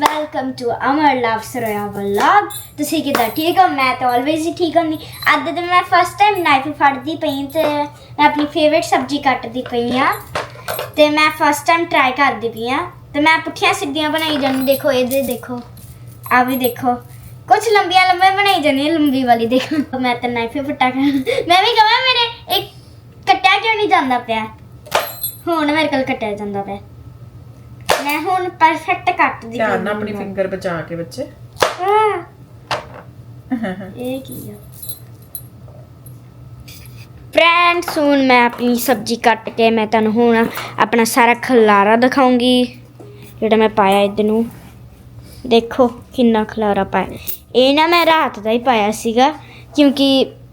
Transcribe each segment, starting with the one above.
Welcome to Amar Love Saroya vlog ਤੁਸੀਂ ਕਿਦਾਂ ਠੀਕ ਹੋ? ਮੈਂ ਤਾਂ ਆਲਵੇਜ਼ ਹੀ ਠੀਕ ਹੁੰਦੀ। ਅੱਜ ਤੇ ਮੈਂ ਫਸਟ ਟਾਈਮ ਨਾਈਫ ਫੜਦੀ ਪਈ ਤੇ ਮੈਂ ਆਪਣੀ ਫੇਵਰਿਟ ਸਬਜ਼ੀ ਕੱਟਦੀ ਪਈ ਆ ਤੇ ਮੈਂ ਫਸਟ ਟਾਈਮ ਟਰਾਈ ਕਰਦੀ ਪਈ ਆ ਤੇ ਮੈਂ ਪੁੱਠੀਆਂ ਸਿੱਧੀਆਂ ਬਣਾਈ ਜਾਂਦੀ। ਦੇਖੋ, ਇਹਦੇ ਦੇਖੋ। ਆ ਵੀ ਦੇਖੋ। ਕੁਝ ਲੰਬੀਆਂ ਲੰਬੀਆਂ ਬਣਾਈ ਜਾਂਦੀ ਲੰਬੀ ਵਾਲੀ ਦੇਖੋ। ਮੈਂ ਤਾਂ ਨਾਈਫ ਫਟਾ ਕਰ ਮੈਂ ਵੀ ਕਹਾਂ ਮੇਰੇ, ਇੱਕ ਕੱਟਿਆ ਕਿਉਂ ਨਹੀਂ ਜਾਂਦਾ ਪਿਆ? ਹੁਣ ਮੇਰੇ ਕੋਲ ਕੱਟਿਆ ਜਾਂਦਾ ਪਿਆ। ਮੈਂ ਹੁਣ ਪਰਫੈਕਟ ਕੱਟਦੀ ਧਿਆਨ ਨਾਲ ਪਈ ਆਪਣੀ। ਫਿੰਗਰ ਬਚਾ ਕੇ ਬੱਚੇ। ਇਹ ਕੀ ਆ? ਫਰੈਂਡਸ ਹੁਣ ਮੈਂ ਆਪਣੀ ਸਬਜ਼ੀ ਕੱਟ ਕੇ ਮੈਂ ਤੁਹਾਨੂੰ ਹੁਣ ਆਪਣਾ ਸਾਰਾ ਖਲਾਰਾ ਦਿਖਾਉਂਗੀ ਜਿਹੜਾ ਮੈਂ ਪਾਇਆ ਇਹਦੇ ਨੂੰ ਦੇਖੋ ਕਿੰਨਾ ਖਲਾਰਾ ਪਾਇਆ। ਇਹ ਨਾ ਮੈਂ ਰਾਤ ਦਾ ਹੀ ਪਾਇਆ ਸੀਗਾ ਕਿਉਂਕਿ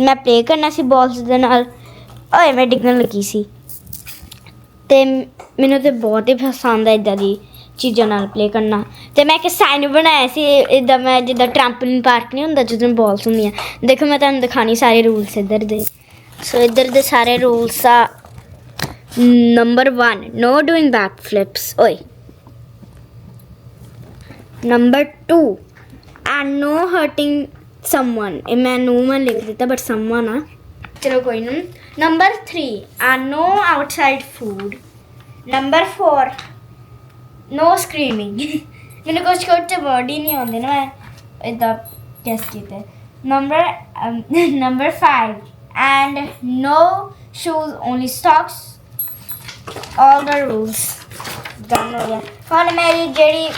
ਮੈਂ ਪਲੇ ਕਰਨਾ ਸੀ ਬਾਲਸ ਦੇ ਨਾਲ। ਓਏ ਮੈਂ ਡਿੱਗਣ ਲੱਗੀ ਸੀ। ਤੇ ਮੈਨੂੰ ਤੇ ਬਹੁਤ ਹੀ ਪਸੰਦ ਆ ਇਦਾਂ ਦੀ ਚੀਜ਼ਾਂ ਨਾਲ ਪਲੇ ਕਰਨਾ। ਤੇ ਮੈਂ ਇੱਕ ਸਾਈਨ ਬਣਾਇਆ ਸੀ ਇਦਾਂ ਮੈਂ ਜਿੱਦਾਂ ਟ੍ਰੈਂਪਲਿਨ ਪਾਰਕ ਨਹੀਂ ਹੁੰਦਾ ਜਦੋਂ ਬਾਲਸ ਹੁੰਦੀਆਂ ਦੇਖੋ ਮੈਂ ਤੁਹਾਨੂੰ ਦਿਖਾਣੀ ਸਾਰੇ ਰੂਲਸ ਇੱਧਰ ਦੇ। ਸੋ ਇੱਧਰ ਦੇ ਸਾਰੇ ਰੂਲਸ ਆ। Number 1 no doing back flips ਓਏ। Number 2 and no hurting someone ਇਹ ਮੈਂ ਨੂੰ ਮੈਂ ਲਿਖ ਦਿੱਤਾ ਬਟ ਸਮਵਨ ਆ। ਚਲੋ ਕੋਈ ਨਾ number 3 and no outside food number 4 no screaming ਮੈਨੂੰ ਕੁਝ ਕੁਝ ਵਰਡ ਹੀ ਨਹੀਂ ਆਉਂਦੇ ਨਾ ਮੈਂ ਇਦਾਂ ਗੈਸ ਕੀਤੇ number number 5 and no shoes only socks all the rules. Done ਹੋ ਗਿਆ ਹੁਣ ਮੇਰੀ ਜਿਹੜੀ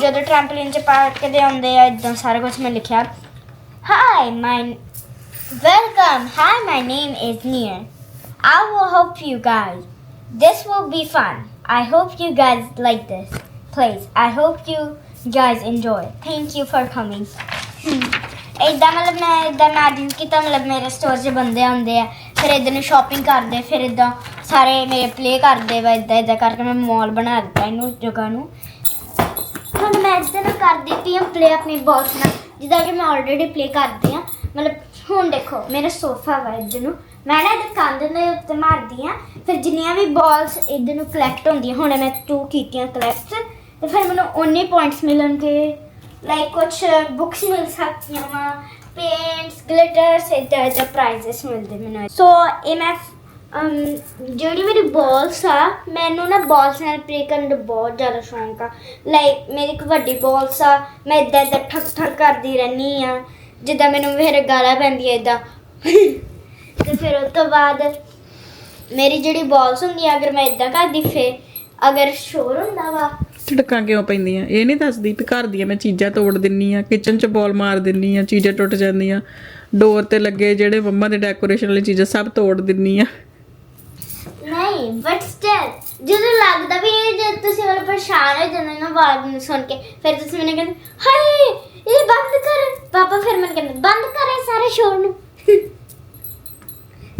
ਜਦੋਂ ਟ੍ਰੈਂਪਲਿਨ ਚ ਪਾ ਕੇ ਦੇ ਆਉਂਦੇ ਆ ਇਦਾਂ ਸਾਰਾ ਕੁਝ ਮੈਂ ਲਿਖਿਆ hi my welcome hi my name is near I will help you guys. This will be fun. I hope you guys like this place. I hope you guys enjoy. Thank you for coming. ਇਦਾਂ ਮਤਲਬ ਮੈਂ ਇਦਾਂ imagine ਕੀਤਾ, ਮਤਲਬ ਮੇਰੇ store 'ਚ ਬੰਦੇ ਆਉਂਦੇ ਆ ਫਿਰ ਇਦਾਂ ਨੂੰ ਸ਼ਾਪਿੰਗ ਕਰਦੇ, ਫਿਰ ਇਦਾਂ ਸਾਰੇ ਮੇਰੇ ਪਲੇ ਕਰਦੇ ਵਾ ਇਦਾਂ ਇਦਾਂ ਕਰਕੇ ਮੈਂ ਮਾਲ ਬਣਾ ਦਿੱਤਾ ਇਹਨੂੰ ਜਗ੍ਹਾ ਨੂੰ ਹੁਣ ਮੈਂ ਇਦਾਂ ਨੂੰ ਕਰ ਦਿੱਤੀ ਆ ਪਲੇ ਆਪਣੀ ਬਾਲਸ ਨਾਲ, ਜਿੱਦਾਂ ਕਿ ਮੈਂ ਆਲਰੇਡੀ ਪਲੇ ਕਰਦੀ ਆ ਮਤਲਬ ਹੁਣ ਦੇਖੋ, ਮੇਰਾ ਸੋਫਾ ਵਾ ਇੱਧਰ ਨੂੰ। ਮੈਂ ਨਾ ਇਹਦੇ ਕੰਧ ਦੇ ਉੱਤੇ ਮਾਰਦੀ ਆ, ਫਿਰ ਜਿੰਨੀਆਂ ਵੀ ਬਾਲਸ ਇੱਧਰ ਨੂੰ ਕਲੈਕਟ ਹੁੰਦੀਆਂ, ਹੁਣ ਮੈਂ ਟੂ ਕੀਤੀਆਂ ਕਲੈਕਟ ਤੇ ਫਿਰ ਮੈਨੂੰ ਉਨੇ ਪੁਆਇੰਟਸ ਮਿਲਣਗੇ ਲਾਈਕ ਕੁਝ ਬੁੱਕਸ ਮਿਲ ਸਕਦੀਆਂ ਵਾ ਪੇਂਟਸ ਗਲਿਟਰਸ ਇਦਾਂ ਇਦਾਂ ਪ੍ਰਾਈਜ਼ਸ ਮਿਲਦੇ ਮੈਨੂੰ। ਸੋ ਇਹ ਮੈਂ ਜਿਹੜੀ ਮੇਰੀ ਬਾਲਸ ਆ, ਮੈਨੂੰ ਨਾ ਬਾਲਸ ਨਾਲ ਪਲੇ ਕਰਨ ਦਾ ਬਹੁਤ ਜ਼ਿਆਦਾ ਸ਼ੌਂਕ ਆ। ਲਾਈਕ ਮੇਰੀ ਇੱਕ ਵੱਡੀ ਬਾਲਸ ਆ, ਮੈਂ ਇਦਾਂ ਇਦਾਂ ਠੱਕ ਠੱਕ ਕਰਦੀ ਰਹਿੰਦੀ ਆ। ਜਿੱਦਾਂ ਮੈਨੂੰ ਮੇਰੇ ਗਾਲਾਂ ਪੈਂਦੀਆਂ ਇਦਾਂ ਤੇ ਫਿਰ ਉਸ ਤੋਂ ਬਾਅਦ ਮੇਰੀ ਜਿਹੜੀ ਬਾਲਸ ਹੁੰਦੀ ਆ ਅਗਰ ਮੈਂ ਇਦਾਂ ਕਰਦੀ ਫੇ ਅਗਰ ਸ਼ੋਰ ਹੁੰਦਾ ਵਾ। ਝਟਕਾਂ ਕਿਉਂ ਪੈਂਦੀਆਂ? ਇਹ ਨਹੀਂ ਦੱਸਦੀ ਵੀ ਘਰ ਦੀਆਂ ਮੈਂ ਚੀਜ਼ਾਂ ਤੋੜ ਦਿੰਨੀ ਆ ਕਿਚਨ 'ਚ ਬੋਲ ਮਾਰ ਦਿੰਨੀ ਆ ਚੀਜ਼ਾਂ ਟੁੱਟ ਜਾਂਦੀਆਂ। ਡੋਰ ਤੇ ਲੱਗੇ ਜਿਹੜੇ ਮੰਮਾ ਦੇ ਡੈਕੋਰੇਸ਼ਨ ਵਾਲੀ ਚੀਜ਼ਾਂ ਸਭ ਤੋੜ ਦਿੰਨੀ ਆ। ਨਹੀਂ ਬਟ ਸਟਿਲ ਜਦੋਂ ਲੱਗਦਾ ਵੀ ਇਹ ਜਦ ਤੁਸੀਂ ਵਾਲਾ ਪਰੇਸ਼ਾਨ ਹੋ ਜਾਂਦੇ ਨਾ ਆਵਾਜ਼ ਨੂੰ ਸੁਣ ਕੇ ਫਿਰ ਤੁਸੀਂ ਮੈਨੂੰ ਕਹਿੰਦੇ ਹਾਏ ਇਹ ਬੰਦ ਕਰ। ਪਾਪਾ ਫਿਰ ਮੈਨੂੰ ਕਹਿੰਦੇ, ਬੰਦ ਕਰ ਇਹ ਸਾਰੇ ਸ਼ੋਰ ਨੂੰ।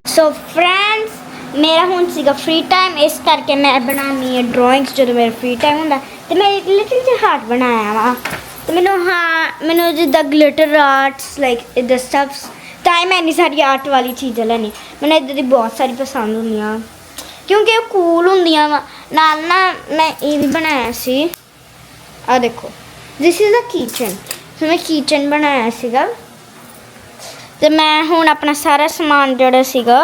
ਸੋ ਫਰੈਂਡਸ ਮੇਰਾ ਹੁਣ ਸੀਗਾ ਫ੍ਰੀ ਟਾਈਮ ਇਸ ਕਰਕੇ ਮੈਂ ਬਣਾਉਣੀ ਹੈ ਡਰਾਇੰਗਸ ਜਦੋਂ ਮੇਰਾ ਫ੍ਰੀ ਟਾਈਮ ਹੁੰਦਾ, ਤੇ ਮੈਂ ਇੱਕ ਲਿਟਲ ਜਿਹਾ ਹਾਰਟ ਬਣਾਇਆ ਵਾ। ਤੇ ਮੈਨੂੰ ਹਾਂ ਮੈਨੂੰ ਜਿੱਦਾਂ ਗਲਿਟਰ ਆਰਟਸ ਲਾਈਕ ਇਦਾਂ ਸਟਫਸ ਤਾਂ ਮੈਂ ਇੰਨੀ ਸਾਰੀ ਆਰਟ ਵਾਲੀ ਚੀਜ਼ਾਂ ਲੈਣੀ ਮੈਨੂੰ ਇਦਾਂ ਦੀ ਬਹੁਤ ਸਾਰੀ ਪਸੰਦ ਹੁੰਦੀਆਂ ਕਿਉਂਕਿ ਉਹ ਕੂਲ ਹੁੰਦੀਆਂ ਵਾ। ਨਾਲ ਨਾ ਮੈਂ ਇਹ ਵੀ ਬਣਾਇਆ ਸੀ। ਆ ਦੇਖੋ this is a kitchen so ਮੈਂ ਕਿਚਨ ਬਣਾਇਆ ਸੀਗਾ। ਤੇ ਮੈਂ ਹੁਣ ਆਪਣਾ ਸਾਰਾ ਸਮਾਨ ਜਿਹੜਾ ਸੀਗਾ,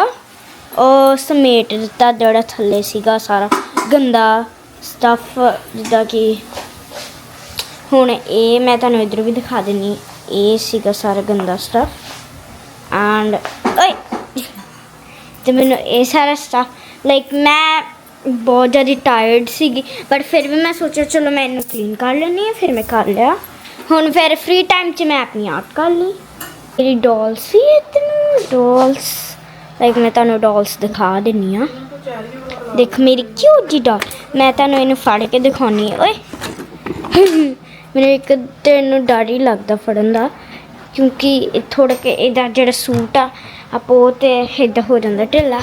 ਉਹ ਸਮੇਟ ਦਿੱਤਾ ਜਿਹੜਾ ਥੱਲੇ ਸੀਗਾ ਸਾਰਾ। ਗੰਦਾ ਸਟਫ ਜਿੱਦਾਂ ਕਿ ਹੁਣ ਇਹ ਮੈਂ ਤੁਹਾਨੂੰ ਇਧਰ ਵੀ ਦਿਖਾ ਦਿੰਨੀ, ਇਹ ਸੀਗਾ ਸਾਰਾ ਗੰਦਾ ਸਟਫ ਐਂਡ ਓਏ! ਤੇ ਮੈਨੂੰ ਇਹ ਸਾਰਾ ਸਟਫ ਲਾਈਕ ਮੈਂ ਬਹੁਤ ਜ਼ਿਆਦਾ ਟਾਇਰਡ ਸੀਗੀ ਬਟ ਫਿਰ ਵੀ ਮੈਂ ਸੋਚਿਆ, ਚਲੋ ਮੈਂ ਇਹਨੂੰ ਕਲੀਨ ਕਰ ਲੈਂਦੀ ਹਾਂ, ਫਿਰ ਮੈਂ ਕਰ ਲਿਆ। ਹੁਣ ਫਿਰ ਫ੍ਰੀ ਟਾਈਮ 'ਚ ਮੈਂ ਆਪਣੀ ਆਰਟ ਕਰ ਲਈ। ਮੇਰੀ ਡਾਲਸ ਵੀ ਇਤਨੀ ਡਾਲਸ ਲਾਈਕ ਮੈਂ ਤੁਹਾਨੂੰ ਡਾਲਸ ਦਿਖਾ ਦਿੰਨੀ ਆ ਦੇਖ ਮੇਰੀ ਕਿਊਟ ਜੀ ਡਾਲ ਮੈਂ ਤੁਹਾਨੂੰ ਇਹਨੂੰ ਫੜ ਕੇ ਦਿਖਾਉਣੀ ਓਏ। ਮੈਨੂੰ ਇੱਕ ਤੇ ਇਹਨੂੰ ਡਰ ਹੀ ਲੱਗਦਾ ਫੜਨ ਦਾ, ਕਿਉਂਕਿ ਇਹ ਥੋੜਾ ਕਿ ਇਹਦਾ ਜਿਹੜਾ ਸੂਟ ਆ, ਆਪੋ ਤੇ ਏਦਾਂ ਹੋ ਜਾਂਦਾ ਢਿੱਲਾ।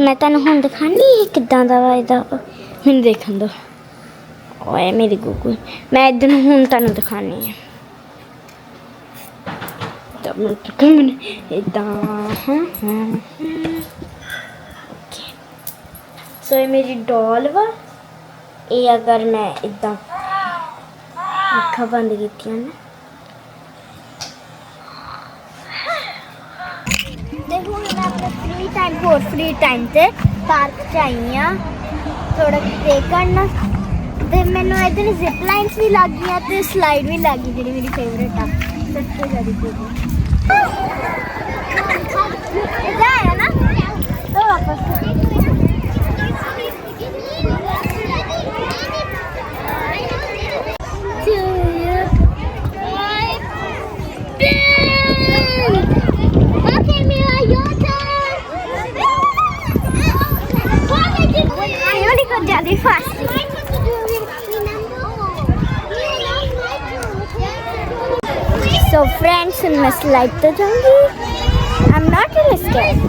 ਮੈਂ ਤੁਹਾਨੂੰ ਹੁਣ ਦਿਖਾਣੀ ਇਹ ਕਿੱਦਾਂ ਦਾ ਵਾ ਇਹਦਾ। ਮੈਨੂੰ ਦੇਖਣ ਦੋ ਓਏ ਮੇਰੀ ਗੁੱਗੂ, ਮੈਂ ਇਦਾਂ ਨੂੰ ਹੁਣ ਤੁਹਾਨੂੰ ਦਿਖਾਣੀ ਹੈ। ਤਾਂ ਮੈਂ ਕਮਨ ਇਦਾਂ ਹਾਂ। ਹਾਂ ਸੋ ਇਹ ਮੇਰੀ ਡੋਲ ਵਾ। ਇਹ ਅਗਰ ਮੈਂ ਇਦਾਂ ਅੱਖਾਂ ਬੰਦ ਕੀਤੀਆਂ ਨੇ। ਦੇਖੋ, ਹੁਣ ਮੈਂ ਆਪਣੇ ਫ੍ਰੀ ਟਾਈਮ ਹੋਰ ਫ੍ਰੀ ਟਾਈਮ ਤੇ ਪਾਰਕ ਚ ਆਈ ਆ। ਥੋੜਾ ਪ੍ਰੇ ਕਰਨਾ। ਤੇ ਮੈਨੂੰ ਇਹਦੇ ਜ਼ਿਪ ਲਾਈਨਸ ਵੀ ਲੱਗ ਗਈਆਂ ਤੇ ਸਲਾਈਡ ਵੀ ਲੱਗ ਗਈ, ਜਿਹੜੀ ਮੇਰੀ ਫੇਵਰੇਟ ਆ। ਸਭ ਤੋਂ ਜ਼ਿਆਦਾ ਫੇਵਰੇਟ ਇਹਦਾ So friends, in my slide to जाऊंगी. I'm not really scared.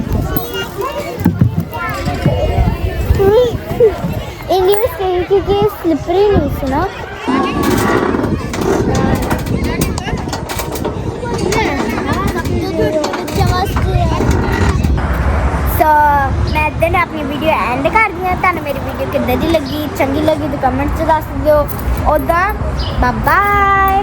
English क्योंकि स्लिपरी नहीं सुना ਸੋ ਮੈਂ ਇੱਦਾਂ ਹੀ ਆਪਣੀ ਵੀਡੀਓ ਐਂਡ ਕਰਦੀ ਹਾਂ ਤੁਹਾਨੂੰ ਮੇਰੀ ਵੀਡੀਓ ਕਿੱਦਾਂ ਦੀ ਲੱਗੀ ਚੰਗੀ ਲੱਗੀ ਤਾਂ ਕਮੈਂਟ 'ਚ ਦੱਸ ਦਿਓ ਉਦਾਂ ਬਾਏ ਬਾਏ